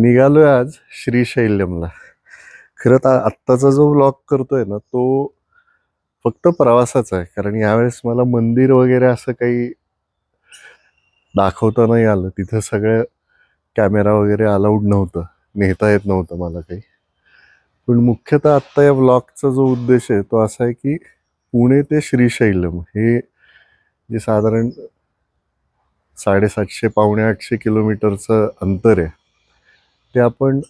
निघालोय आज श्रीशैल्यमला खरं तर आत्ताचा जो ब्लॉग करतोय ना तो फक्त प्रवासाचा आहे. कारण यावेळेस मला मंदिर वगैरे असं काही दाखवता नाही आलं. तिथं सगळं कॅमेरा वगैरे अलाउड नव्हतं. नेता येत नव्हतं मला काही. पण मुख्यतः आत्ता या ब्लॉगचा जो उद्देश आहे तो असा आहे की पुणे ते श्रीशैलम हे जे साधारण साडेसातशे पावणे आठशे किलोमीटरचं अंतर आहे. की आपण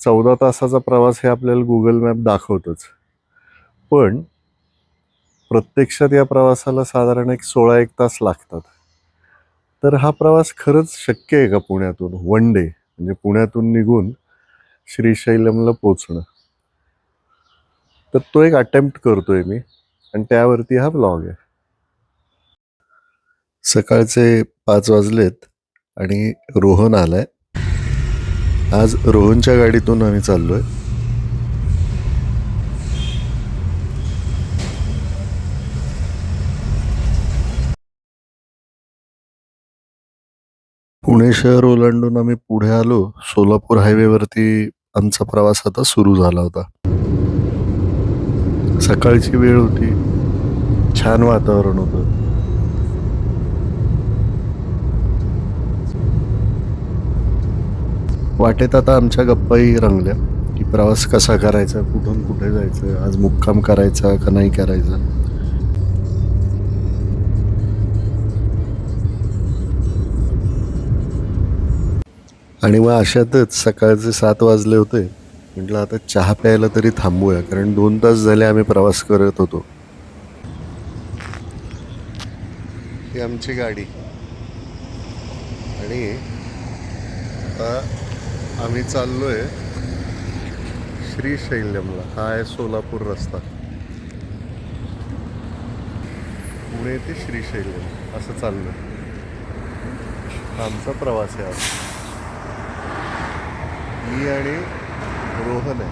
चौदा तासाचा प्रवास हे आपल्याला गुगल मॅप दाखवतोच. पण प्रत्यक्षात या प्रवासाला साधारण एक सोळा एक तास लागतात. तर हा प्रवास खरंच शक्य आहे का पुण्यातून? वन डे म्हणजे पुण्यातून निघून श्रीशैलमला पोचणं तर तो एक अटेम्प्ट करतोय मी. आणि त्यावरती हा ब्लॉग आहे. सकाळचे पाच वाजलेत आणि रोहन आलाय. आज रोहनच्या गाडीतून आम्ही चाललोय. पुणे शहर ओलांडून आम्ही पुढे आलो. सोलापूर हायवेवरती आमचा प्रवास आता सुरू झाला होता. सकाळची वेळ होती. छान वातावरण होतं. वाटेत आता आमच्या गप्पाही रंगल्या की प्रवास कसा करायचा कुठून कुठे जायचं आज मुक्काम करायचा का नाही करायचा? आणि मग अशातच सकाळचे सात वाजले होते. म्हटलं आता चहा प्यायला तरी थांबूया कारण दोन तास झाले आम्ही प्रवास करत होतो. ही आमची गाडी. आणि आता आम्ही चाललो आहे श्रीशैल्यमला हा आहे सोलापूर रस्ता. पुणे ते श्रीशैल्यम असं चाललं आमचा प्रवास आहे आज. मी आणि रोहन आहे.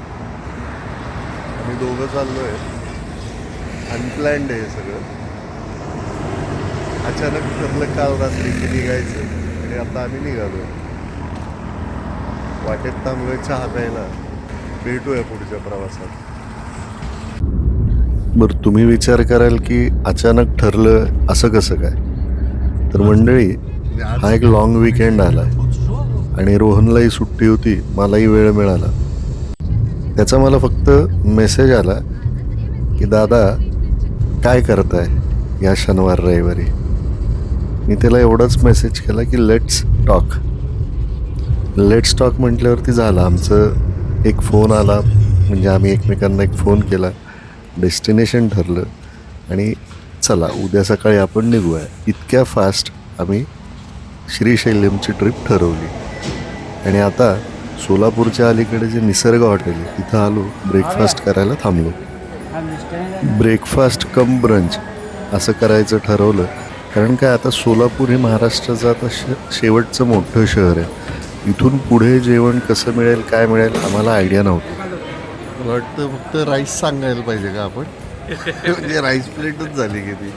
आम्ही दोघं चाललो आहे अनप्लॅन्ड आहे हे सगळं. अचानक ठरलं काल रात्री की निघायचं. आणि आता आम्ही निघालोय. वाटेत थांबलोय चहा प्यायला. भेटूया पुढच्या प्रवासात. बरं तुम्ही विचार कराल की अचानक ठरलं असं कसं काय? तर मंडळी हा एक लॉंग विकेंड आला. आणि रोहनलाही सुट्टी होती मलाही वेळ मिळाला. त्याचा मला फक्त मेसेज आला की दादा काय करताय या शनिवार रविवारी? मी त्याला एवढाच मेसेज केला की लेट्स टॉक लेट्स टॉक म्हटल्यावरती झालं. आमचं एक फोन आला. म्हणजे आम्ही एकमेकांना एक फोन केला. डेस्टिनेशन ठरलं. आणि चला उद्या सकाळी आपण निघूया. इतक्या फास्ट आम्ही श्रीशैल्यमची ट्रिप ठरवली. आणि आता सोलापूरच्या अलीकडे जे निसर्ग हॉटेल आहे तिथं आलो. ब्रेकफास्ट करायला थांबलो. ब्रेकफास्ट कम ब्रंच असं करायचं ठरवलं. कारण काय आता सोलापूर हे महाराष्ट्राचं आता श शेवटचं मोठं शहर आहे. इथून पुढे जेवण कसं मिळेल काय मिळेल आम्हाला आयडिया नव्हती. मला वाटतं फक्त राईस सांगायला पाहिजे का आपण? म्हणजे राईस प्लेटच झाली की ती.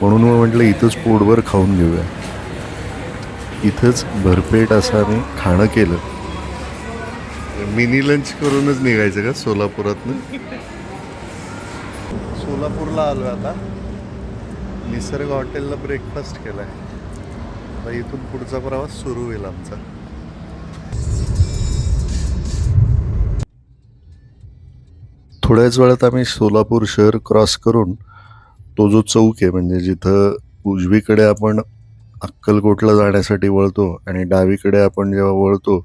म्हणून मग म्हटलं इथंच पोटभर खाऊन घेऊया. इथंच भरपेट असं आम्ही खाणं केलं. मिनी लंच करूनच निघायचं का सोलापुरातनं? सोलापूरला आलो आता. निसर्ग हॉटेलला ब्रेकफास्ट केलाय. आता इथून पुढचा प्रवास सुरू होईल आमचा. थोड्याच वेळात आम्ही सोलापूर शहर क्रॉस करून तो जो चौक आहे म्हणजे जिथं उजवीकडे आपण अक्कलकोटला जाण्यासाठी वळतो आणि डावीकडे आपण जेव्हा वळतो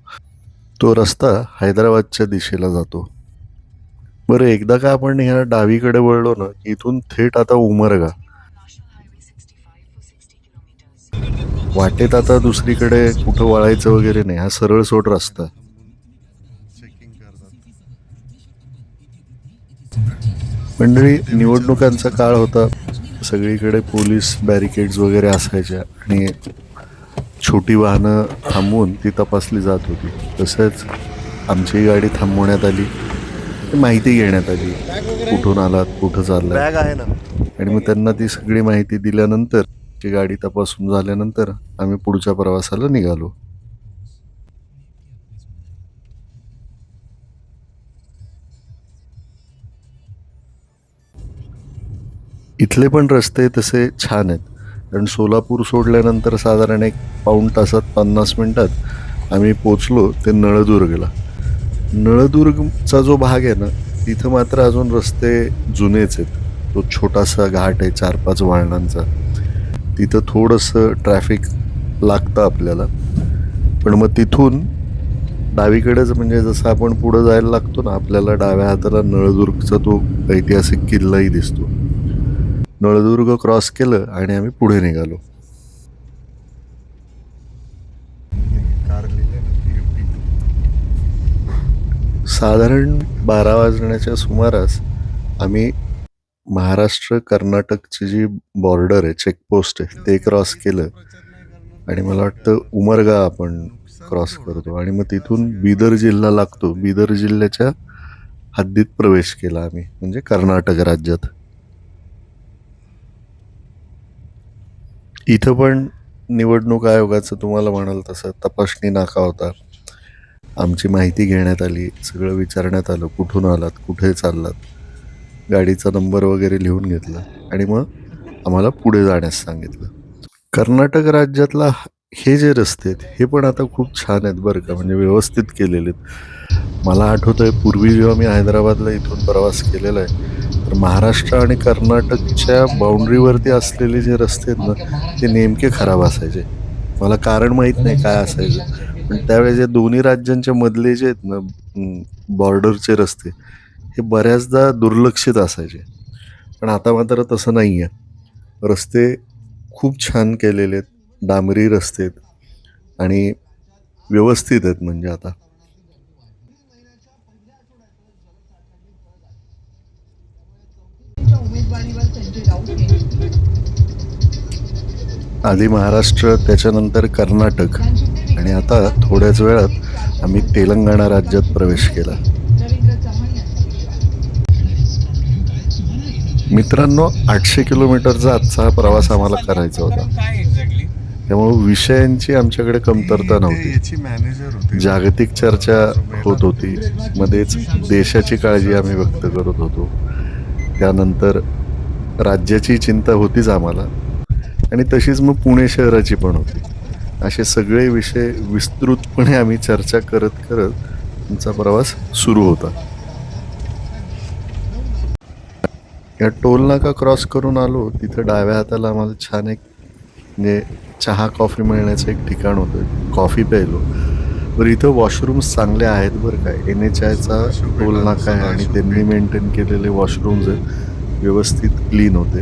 तो रस्ता हैदराबादच्या दिशेला जातो. बरं एकदा का आपण ह्या डावीकडे वळलो ना इथून थेट आता उमरगा. वाटेत आता दुसरीकडे कुठं वळायचं वगैरे नाही. हा सरळ सोड रस्ता. मंडळी निवडणुकांचा काळ होता. सगळीकडे पोलीस बॅरिकेड्स वगैरे असायच्या आणि छोटी वाहनं थांबवून ती तपासली जात होती. तसंच आमची गाडी थांबवण्यात आली. माहिती घेण्यात आली. कुठून आलात कुठं ना. आणि मग त्यांना ती सगळी माहिती दिल्यानंतर ती गाडी तपासून झाल्यानंतर आम्ही पुढच्या प्रवासाला निघालो. इथले पण रस्ते तसे छान आहेत. कारण सोलापूर सोडल्यानंतर साधारण एक पाऊण तासात पन्नास मिनटात आम्ही पोचलो ते नळदुर्गला. नळदुर्गचा जो भाग आहे ना तिथं मात्र अजून रस्ते जुनेच आहेत. तो छोटासा घाट आहे चार पाच वळणांचा तिथं थोडंसं ट्रॅफिक लागतं आपल्याला. पण मग तिथून डावीकडेच म्हणजे जसं आपण पुढं जायला लागतो ना आपल्याला डाव्या हाताला नळदुर्गचा तो ऐतिहासिक किल्लाही दिसतो. नळदुर्ग क्रॉस केलं आणि आम्ही पुढे निघालो. साधारण बारा वाजण्याच्या सुमारास आम्ही महाराष्ट्र कर्नाटकची जी बॉर्डर आहे चेकपोस्ट आहे ते क्रॉस केलं. आणि मला वाटतं उमरगा आपण क्रॉस करतो. आणि मग तिथून बिदर जिल्हा लागतो. बिदर जिल्ह्याच्या हद्दीत प्रवेश केला आम्ही म्हणजे कर्नाटक राज्यात. इथं पण निवडणूक आयोगाचं तुम्हाला म्हणाल तसं तपासणी नाका होता. आमची माहिती घेण्यात आली सगळं विचारण्यात आलं कुठून आलात कुठे चाललात? गाडीचा नंबर वगैरे लिहून घेतला आणि मग आम्हाला पुढे जाण्यास सांगितलं. कर्नाटक राज्यातला हे जे रस्ते आहेत हे पण आता खूप छान आहेत बरं का म्हणजे व्यवस्थित केलेले आहेत. मला आठवतं आहे पूर्वी जेव्हा मी हैदराबादला इथून प्रवास केलेला आहे तर महाराष्ट्र आणि कर्नाटकच्या बाउंड्रीवरती असलेले जे रस्ते आहेत ना ते नेमके खराब असायचे. मला कारण माहीत नाही काय असायचं. पण त्यावेळेस या दोन्ही राज्यांच्या मधले जे आहेत ना बॉर्डरचे रस्ते हे बऱ्याचदा दुर्लक्षित असायचे. पण आता मात्र तसं नाही आहे रस्ते खूप छान केलेले आहेत. डांबरी रस्ते आहेत. आणि व्यवस्थित आहेत म्हणजे आता. आधी महाराष्ट्र त्याच्यानंतर कर्नाटक. आणि आता थोड्याच वेळात आम्ही तेलंगणा राज्यात प्रवेश केला. मित्रांनो आठशे किलोमीटरचा आजचा हा प्रवास आम्हाला करायचा होता. काय एक्झॅक्टली त्यामुळे विषयांची आमच्याकडे कमतरता नव्हती. याची मॅनेजर होती. जागतिक चर्चा होत होती. मध्येच देशाची काळजी आम्ही व्यक्त करत होतो. त्यानंतर राज्याची चिंता होतीच आम्हाला. आणि तशीच मग पुणे शहराची पण होती. असे सगळे विषय विस्तृतपणे आम्ही चर्चा करत करत आमचा प्रवास सुरू होता. या टोल नाका क्रॉस करून आलो तिथं डाव्या हाताला आम्हाला छान एक म्हणजे चहा कॉफी मिळण्याचं एक ठिकाण होतं कॉफी प्यायलो. बरं इथं वॉशरूम्स चांगले आहेत बरं काय एन एच आयचा टोल नाका आहे? आणि त्यांनी मेंटेन केलेले वॉशरूम्स आहेत व्यवस्थित क्लीन होते.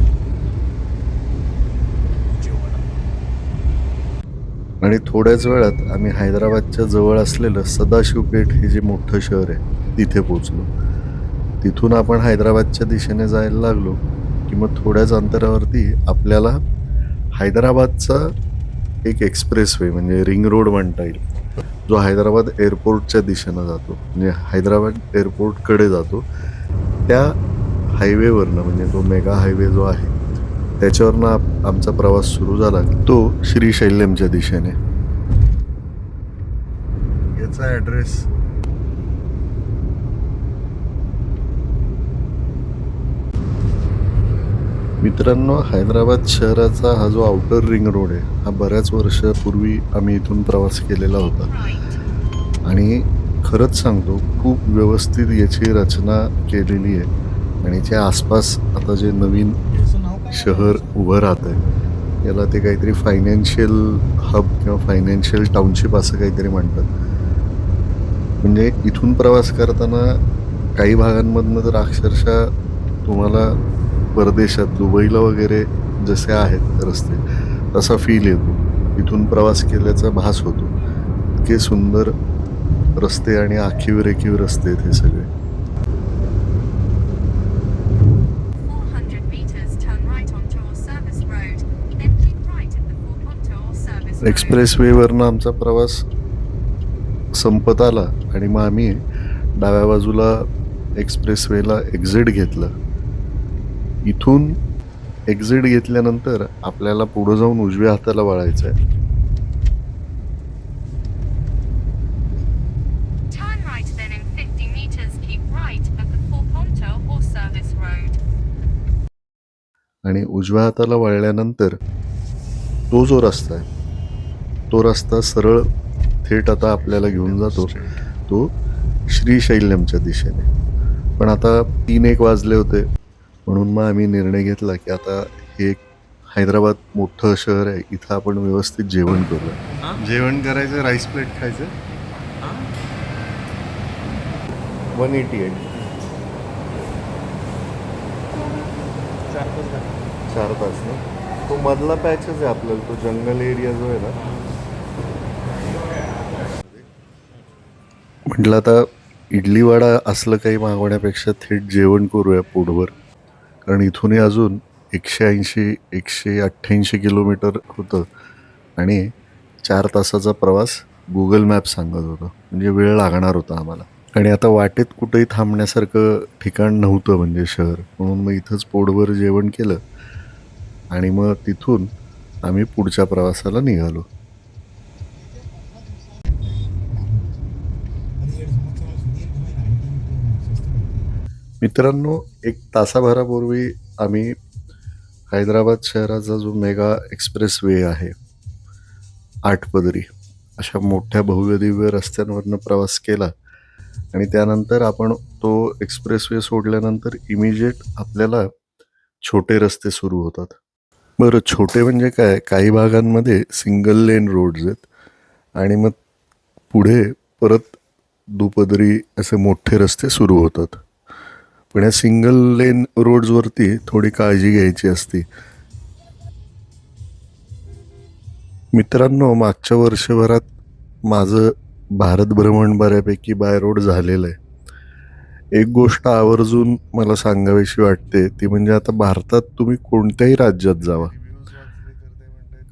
आणि थोड्याच वेळात आम्ही हैदराबादच्या जवळ असलेलं सदाशिवपेठ हे जे मोठं शहर आहे तिथे पोचलो तिथून आपण हैदराबादच्या दिशेने जायला लागलो की मग थोड्याच अंतरावरती आपल्याला हैदराबादचा एक एक्सप्रेसवे म्हणजे रिंग रोड म्हणता येईल. जो हैदराबाद एअरपोर्टच्या दिशेनं जातो. म्हणजे हैदराबाद एअरपोर्टकडे जातो. त्या हायवेवरनं म्हणजे तो मेगा हायवे जो आहे त्याच्यावरनं आप- आमचा प्रवास सुरू झाला तो श्रीशैल्यमच्या दिशेने. याचा ॲड्रेस मित्रांनो हैदराबाद शहराचा हा जो आउटर रिंग रोड आहे हा बऱ्याच वर्षापूर्वी आम्ही इथून प्रवास केलेला होता. आणि खरंच सांगतो खूप व्यवस्थित याची रचना केलेली आहे. आणि याच्या आसपास आता जे नवीन शहर उभं राहतं आहे याला ते काहीतरी फायनान्शियल हब किंवा फायनान्शियल टाउनशिप असं काहीतरी म्हणतात. म्हणजे इथून प्रवास करताना काही भागांमधनं तर अक्षरशः तुम्हाला परदेशात दुबईला वगैरे जसे आहेत रस्ते तसा फील येतो. इथून प्रवास केल्याचा भास होतो. इतके सुंदर रस्ते आणि आखीव रेखीव रस्ते आहेत हे सगळे. 400 meters, turn right onto Or Service Road, then keep right at the Fort Ponto Or Service Road. Express वेवरनं आमचा प्रवास संपत आला आणि मग आम्ही डाव्या बाजूला एक्सप्रेस वेला एक्झिट घेतलं. इथून एक्झिट घेतल्यानंतर आपल्याला पुढं जाऊन उजव्या हाताला वळायचं आहे Turn right then in 50 meters, keep right at the Fort Ponto Or Service Road. आणि उजव्या हाताला वळल्यानंतर तो जो रस्ता आहे तो रस्ता सरळ थेट आता आपल्याला घेऊन जातो. तो श्रीशैल्यमच्या दिशेने. पण आता तीन एक वाजले होते. म्हणून मग आम्ही निर्णय घेतला की आता हे एक हैदराबाद मोठं शहर आहे इथं आपण व्यवस्थित जेवण करूया. जेवण करायचं राईस प्लेट खायचं. वन एटी एट चार तास ना? तो मधला पॅचच आहे आपल्याला तो जंगल एरिया जो आहे ना. म्हटलं आता इडली वडा असलं काही मागवण्यापेक्षा थेट जेवण करूया पोटभर. कारण इथूनही अजून एकशे ऐंशी एकशे अठ्ठ्याऐंशी किलोमीटर होतं. आणि चार तासाचा प्रवास गुगल मॅप सांगत होतं. म्हणजे वेळ लागणार होता आम्हाला. आणि आता वाटेत कुठेही थांबण्यासारखं ठिकाण नव्हतं म्हणजे शहर. म्हणून मग इथंच पोटभर जेवण केलं. आणि मग तिथून आम्ही पुढच्या प्रवासाला निघालो. मित्रांनो एक तासाभरापूर्वी आम्ही हैदराबाद शहराचा जो मेगा एक्सप्रेस वे आहे आठपदरी अशा मोठ्या भव्यदिव्य रस्त्यांवरनं प्रवास केला आणि त्यानंतर आपण तो एक्सप्रेस वे सोडल्यानंतर इमिजिएट आपल्याला छोटे रस्ते सुरू होतात. बरं छोटे म्हणजे काय? काही भागांमध्ये सिंगल लेन रोड्स आहेत आणि मग पुढे परत दुपदरी असे मोठे रस्ते सुरू होतात. पण या सिंगल लेन रोड्सवरती थोडी काळजी घ्यायची असते. मित्रांनो मागच्या वर्षभरात माझं भारत भ्रमण बऱ्यापैकी बाय रोड झालेलं आहे. एक गोष्ट आवर्जून मला सांगावीशी वाटते ती म्हणजे आता भारतात तुम्ही कोणत्याही राज्यात जावा.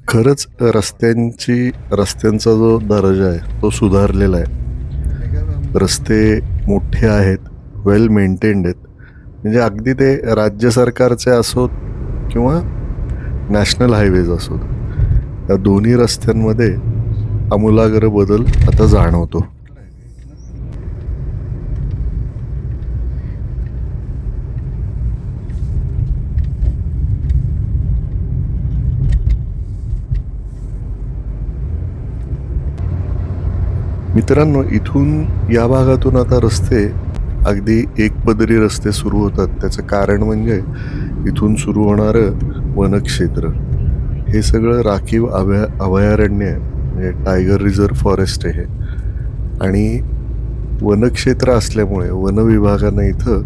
खरंच रस्त्यांची रस्त्यांचा जो दर्जा आहे तो सुधारलेला आहे. रस्ते मोठे आहेत वेल मेंटेन्ड आहेत. म्हणजे अगदी ते राज्य सरकारचे असोत किंवा नॅशनल हायवेज असोत या दोन्ही रस्त्यांमध्ये आमूलाग्र बदल आता जाणवतो. मित्रांनो इथून या भागातून आता रस्ते अगदी एकपदरी रस्ते सुरू होतात. त्याचं कारण म्हणजे इथून सुरू होणारं वनक्षेत्र. हे सगळं राखीव अभया अभयारण्य आहे. म्हणजे टायगर रिझर्व फॉरेस्ट आहे हे. आणि वनक्षेत्र असल्यामुळे वन विभागानं इथं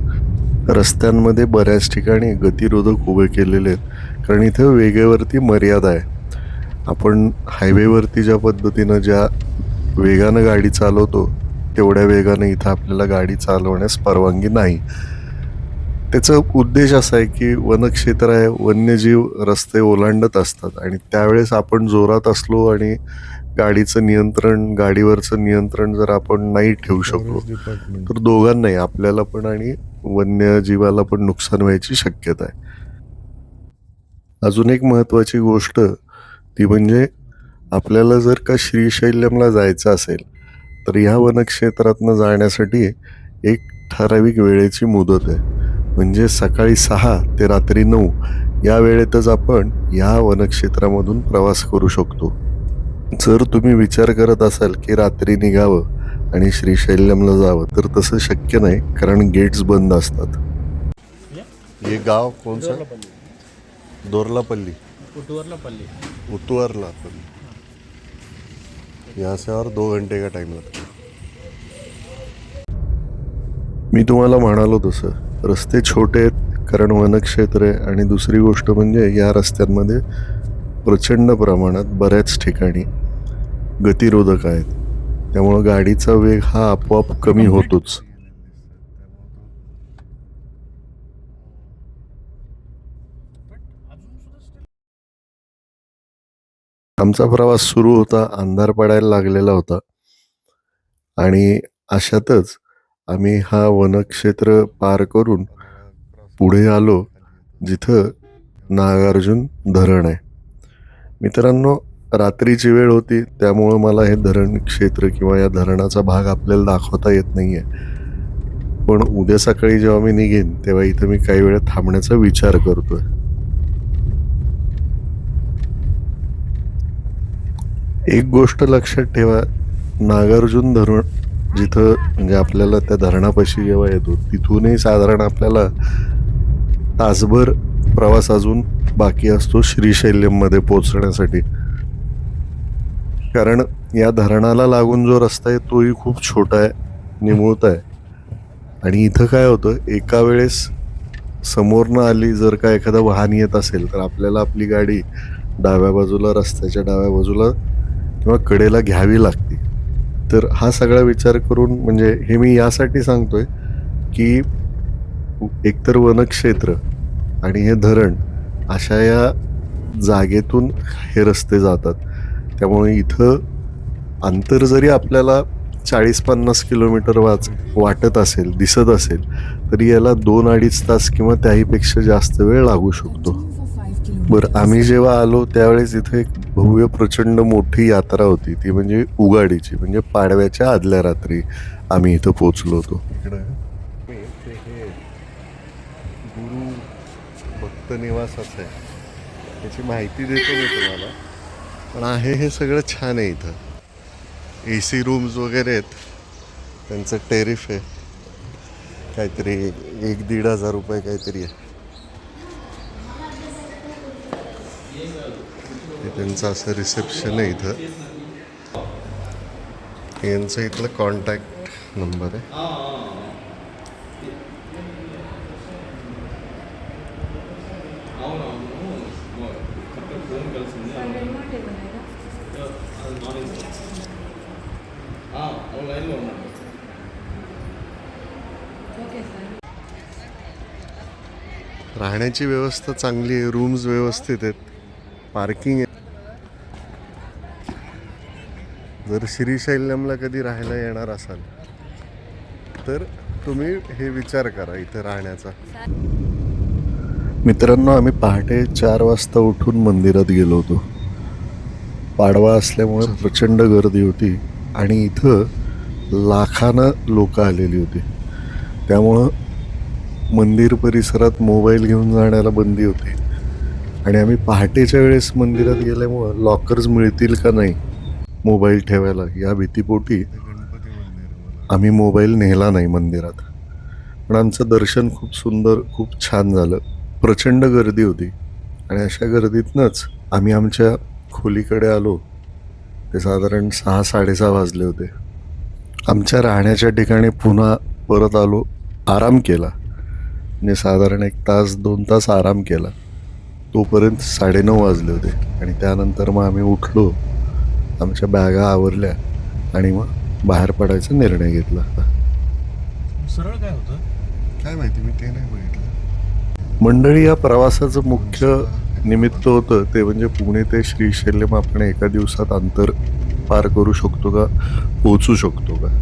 रस्त्यांमध्ये बऱ्याच ठिकाणी गतिरोधक उभे केलेले आहेत. कारण इथं वेगेवरती मर्यादा आहे. आपण हायवेवरती ज्या पद्धतीनं ज्या वेगानं गाडी चालवतो तेवढ्या वेगानं इथं आपल्याला गाडी चालवण्यास परवानगी नाही. त्याचा उद्देश असा आहे की वनक्षेत्र आहे वन्यजीव रस्ते ओलांडत असतात आणि त्यावेळेस आपण जोरात असलो आणि गाडीचं नियंत्रण गाडीवरचं नियंत्रण जर आपण नाही ठेवू शकलो तर दोघांनाही आपल्याला पण आणि वन्यजीवाला पण नुकसान व्हायची शक्यता आहे. अजून एक महत्त्वाची गोष्ट ती म्हणजे आपल्याला जर का श्रीशैल्यमला जायचं असेल तर ह्या वनक्षेत्रातनं जाण्यासाठी एक ठराविक वेळेची मुदत आहे. म्हणजे सकाळी सहा ते रात्री नऊ या वेळेतच आपण या वनक्षेत्रामधून प्रवास करू शकतो. जर तुम्ही विचार करत असाल की रात्री निघावं आणि श्रीशैल्यमला जावं तर तसं शक्य नाही कारण गेट्स बंद असतात. हे गाव कोणचं? दोरलापल्ली. उटवरलापल्ली. उतवारला पल्ली यहाँ से और दो घंटे का टाइम लगता. मी तुम्हाला म्हणालो तसं रस्ते छोटे आहेत कारण वनक्षेत्र आहे आणि दुसरी गोष्ट म्हणजे या रस्त्यांमध्ये प्रचंड प्रमाणात बऱ्याच ठिकाणी गतिरोधक आहेत. त्यामुळं गाडीचा वेग हा आपोआप कमी होतोच. आमचा प्रवास सुरू होता अंधार पडायला लागलेला होता. आणि अशातच आम्ही हा वनक्षेत्र पार करून पुढे आलो जिथं नागार्जुन धरण आहे. मित्रांनो रात्रीची वेळ होती त्यामुळं मला हे धरण क्षेत्र किंवा या धरणाचा भाग आपल्याला दाखवता येत नाही आहे पण उद्या सकाळी जेव्हा मी निघेन तेव्हा इथं मी काही वेळ थांबण्याचा विचार करतो आहे एक गोष्ट लक्षात ठेवा नागार्जुन धरण जिथं म्हणजे आपल्याला त्या धरणापाशी जेव्हा येतो तिथूनही साधारण आपल्याला तासभर प्रवास अजून बाकी असतो श्रीशैल्यममध्ये पोचण्यासाठी कारण या धरणाला लागून जो रस्ता आहे तोही खूप छोटा आहे निमुळता आहे. आणि इथं काय होतं एका वेळेस समोरनं आली जर का एखादं वाहन येत असेल तर आपल्याला आपली गाडी डाव्या बाजूला रस्त्याच्या डाव्या बाजूला किंवा कडेला घ्यावी लागते. तर हा सगळा विचार करून म्हणजे हे मी यासाठी सांगतोय की एकतर वनक्षेत्र आणि हे धरण अशा या जागेतून हे रस्ते जातात. त्यामुळे इथं अंतर जरी आपल्याला चाळीस पन्नास किलोमीटर वाच वाटत असेल दिसत असेल तरी याला दोन अडीच तास किंवा त्याहीपेक्षा जास्त वेळ लागू शकतो. बरं आम्ही जेव्हा आलो त्यावेळेस इथे एक भव्य प्रचंड मोठी यात्रा होती. ती म्हणजे उगाडीची म्हणजे पाडव्याच्या आदल्या रात्री आम्ही इथं पोचलो होतो. इकडं हे गुरु भक्त निवासाचं आहे. त्याची माहिती देतो मी तुम्हाला. पण आहे हे सगळं छान आहे इथं. ए सी रूम्स वगैरे आहेत. त्यांचं टेरिफ आहे. काहीतरी एक दीड हजार रुपये काहीतरी आहे. हे त्यांचं असं रिसेप्शन आहे इथं. यांचं इथलं कॉन्टॅक्ट नंबर आहे. राहण्याची व्यवस्था चांगली आहे रूम्स व्यवस्थित आहेत. पार्किंग आहे. जर श्रीशैल्यमला कधी राहायला येणार असाल तर तुम्ही हे विचार करा इथे राहण्याचा. मित्रांनो आम्ही पहाटे चार वाजता उठून मंदिरात गेलो होतो. पाडवा असल्यामुळे प्रचंड गर्दी होती आणि इथं लाखानं लोक आलेली होती. त्यामुळं मंदिर परिसरात मोबाईल घेऊन जाण्याला बंदी होती. आणि आम्ही पहाटेच्या वेळेस मंदिरात गेल्यामुळं लॉकर्स मिळतील का नाही मोबाईल ठेवायला या भीतीपोटी आम्ही मोबाईल नेला नाही मंदिरात. पण आमचं दर्शन खूप सुंदर खूप छान झालं. प्रचंड गर्दी होती. आणि अशा गर्दीतनंच आम्ही आमच्या खोलीकडे आलो. ते साधारण सहा साडेसहा वाजले होते. आमच्या राहण्याच्या ठिकाणी पुन्हा परत आलो आराम केला. म्हणजे साधारण एक तास दोन तास आराम केला. तोपर्यंत साडेनऊ वाजले होते. आणि त्यानंतर मग आम्ही उठलो. आमच्या बॅगा आवरल्या आणि मग बाहेर पडायचा निर्णय घेतला. सरळ काय होतं? काय माहिती मी ते नाही बघितलं. मंडळी या प्रवासाचं मुख्य निमित्त होतं ते म्हणजे पुणे ते श्रीशैल्यम आपण एका दिवसात अंतर पार करू शकतो का पोचू शकतो का?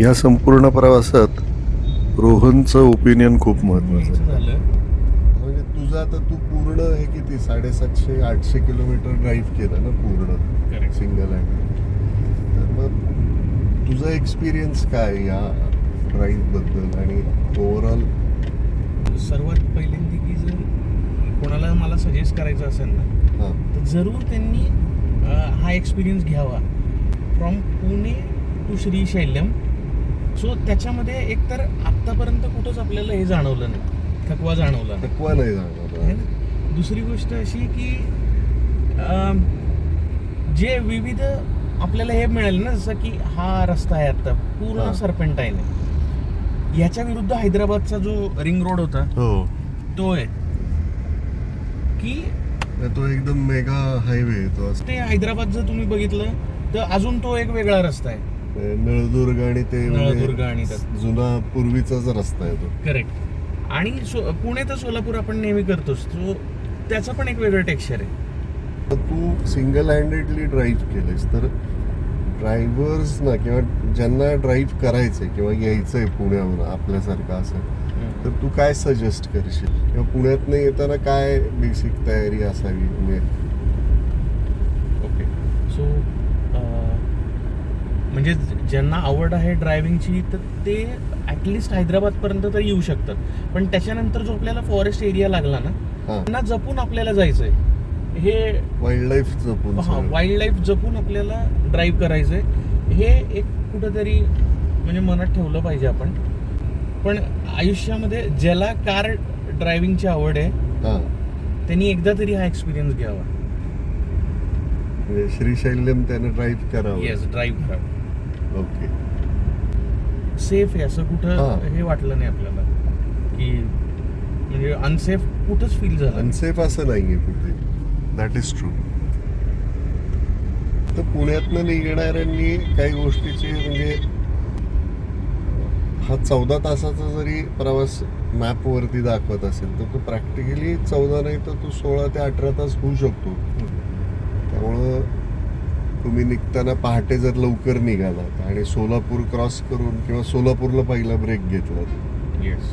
या संपूर्ण प्रवासात रोहनचं ओपिनियन खूप महत्वाचं आहे. झालं. तुझं आता तू पूर्ण हे किती? साडेसातशे आठशे किलोमीटर ड्राईव्ह केलं ना पूर्ण. सिंगल हँड तर मग तुझा एक्सपिरियन्स काय या ड्राईव्हबद्दल? आणि ओव्हरऑल सर्वात पहिल्यांदा की जर कोणाला मला सजेस्ट करायचं असेल ना हां. तर जरूर त्यांनी हा एक्सपिरियन्स घ्यावा. From Pune to Srisailam so त्याच्यामध्ये एकतर आत्तापर्यंत कुठंच आपल्याला हे जाणवलं नाही. थकवा जाणवला थकवा नाही है जाणार ना? दुसरी गोष्ट अशी की जे विविध आपल्याला हे मिळेल ना जसं की हा रस्ता आहे आता पूर्ण. सरपेंटाईन आहे. याच्या विरुद्ध हैदराबादचा जो रिंग रोड होता हो. तो आहे. की तो एकदम मेगा हायवे आहे तो ते हैदराबाद जर तुम्ही बघितलं तर अजून तो एक वेगळा रस्ता आहे. नळदुर्ग आणि ते म्हणजे नळदुर्ग आणि. जुना पूर्वीचाच रस्ता आहे तो. करेक्ट आणि सो पुणे तर सोलापूर आपण नेहमी करतोच. तो त्याचं पण एक वेगळं टेक्स्चर आहे. तू सिंगल हँडेडली ड्राईव्ह केलेस तर ड्रायव्हर्स ना किंवा ज्यांना ड्राईव्ह करायचंय किंवा यायचंय पुण्याहून आपल्यासारखं असं तर तू काय सजेस्ट करशील? किंवा पुण्यात येताना काय बेसिक तयारी असावी म्हणजे ओके सो म्हणजे ज्यांना आवड आहे ड्रायव्हिंगची तर ते ॲटलिस्ट हैदराबादपर्यंत तर येऊ शकतात. पण त्याच्यानंतर जो आपल्याला फॉरेस्ट एरिया लागला ना हां. त्यांना जपून आपल्याला जायचं आहे हे वाईल्ड लाईफ जपून हा सगळं. वाईल्ड लाईफ जपून आपल्याला ड्राईव्ह करायचंय. हे एक कुठंतरी म्हणजे मनात ठेवलं पाहिजे आपण. पण आयुष्यामध्ये ज्याला कार ड्रायव्हिंगची आवड आहे हा. त्यांनी एकदा तरी हा एक्सपिरियन्स घ्यावा. म्हणजे श्रीशैल्यम त्याने ड्राईव्ह करावं. येस ड्राईव्ह करावा. ओके. सेफ आहे असं हा. कुठं हे. वाटलं नाही आपल्याला. की म्हणजे अनसेफ कुठंच फील झालं अनसेफ असं नाहीये कुठे. दॅट इज ट्रू तर पुण्यातनं निघणाऱ्यांनी काही गोष्टीची म्हणजे हा चौदा तासाचा जरी प्रवास मॅपवरती दाखवत असेल तर तो प्रॅक्टिकली चौदा नाही तर तो सोळा ते अठरा तास होऊ शकतो. त्यामुळं तुम्ही निघताना पहाटे जर लवकर निघालात आणि सोलापूर क्रॉस करून किंवा सोलापूरला पहिला ब्रेक घेतलात. येस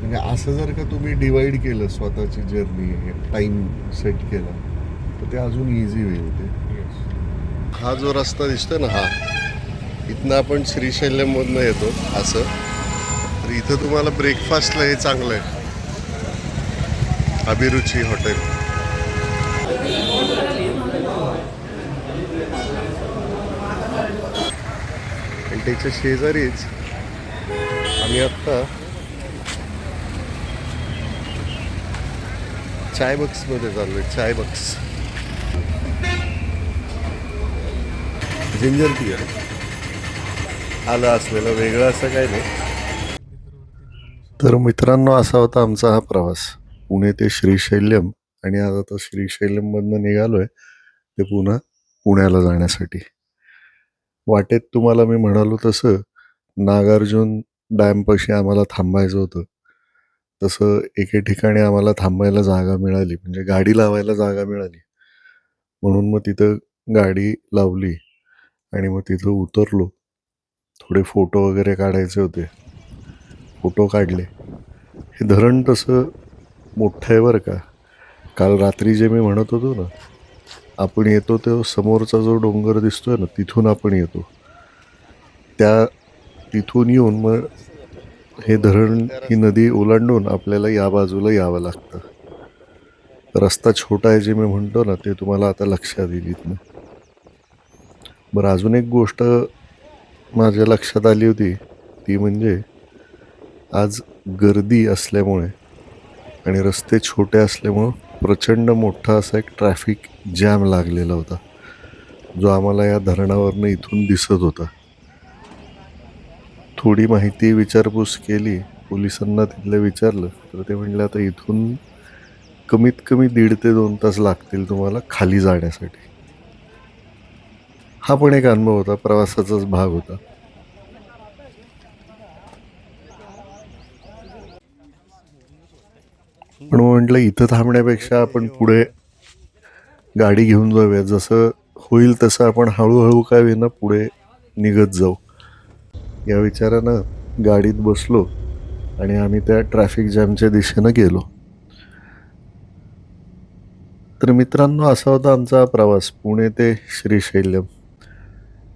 म्हणजे असं जर का तुम्ही डिवाइड केलं स्वतःची जर्नी टाइम सेट केला तर ते अजून इझी होईल ते येस हा जो रस्ता दिसतोय ना हा इथनं आपण श्रीशैल्यममधनं येतो असं. तर इथं तुम्हाला ब्रेकफास्टला हे चांगलं आहे. अभिरुची हॉटेल आणि त्याच्या शेजारीच. आम्ही आत्ता चाय बक्समध्ये चाललोय चाय बक्स जिंजर टी आहे. आलं असलेलं वेगळं असं काही नाही. तर मित्रांनो असा होता आमचा हा प्रवास. पुणे ते श्रीशैल्यम आणि आज आता श्रीशैल्यममधनं निघालोय ते पुन्हा पुण्याला जाण्यासाठी. वाटेत तुम्हाला मी म्हणालो तसं नागार्जुन डॅमपाशी आम्हाला थांबायचं होतं. तसं एके ठिकाणी आम्हाला थांबायला जागा मिळाली म्हणजे गाडी लावायला जागा मिळाली. म्हणून मग तिथं गाडी लावली आणि मग तिथं उतरलो. थोडे फोटो वगैरे काढायचे होते. फोटो काढले. हे धरण तसं मोठं आहे बरं का. काल रात्री जे मी म्हणत होतो ना आपण येतो तो समोरचा जो डोंगर दिसतोय ना तिथून आपण येतो. त्या तिथून येऊन मग हे धरण ही नदी ओलांडून आपल्याला या बाजूला यावं लागतं. रस्ता छोटा आहे जे मी म्हणतो ना ते तुम्हाला आता लक्षात येईल इथनं. बरं अजून एक गोष्ट माझ्या लक्षात आली होती ती म्हणजे आज गर्दी असल्यामुळे आणि रस्ते छोटे असल्यामुळं प्रचंड मोठा असा एक ट्रॅफिक जॅम लागलेला होता. जो आम्हाला या धरणावरनं इथून दिसत होता. थोडी माहिती विचारपूस केली. पोलिसांना तिथलं विचारलं. तर ते म्हणलं आता इथून कमीत कमी दीड ते दोन तास लागतील तुम्हाला खाली जाण्यासाठी. हा पण एक अनुभव होता प्रवासाचाच भाग होता. पण म्हटलं इथं थांबण्यापेक्षा आपण पुढे गाडी घेऊन जाऊया. जसं होईल तसं आपण हळूहळू काय होईना पुढे निघत जाऊ. या विचारानं गाडीत बसलो आणि आम्ही त्या ट्रॅफिक जॅमच्या दिशेनं गेलो. तर मित्रांनो असा होता आमचा प्रवास पुणे ते श्रीशैल्यम.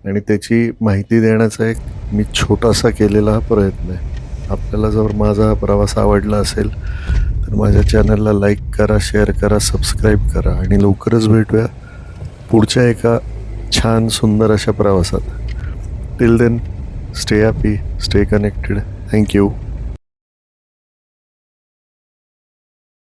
आणि त्याची माहिती देण्याचा एक मी छोटासा केलेला हा प्रयत्न आहे. आपल्याला जर माझा हा प्रवास आवडला असेल तर माझ्या चॅनलला लाईक करा शेअर करा सबस्क्राईब करा आणि लवकरच भेटूया पुढच्या एका छान सुंदर अशा प्रवासात. Till then stay happy stay connected thank you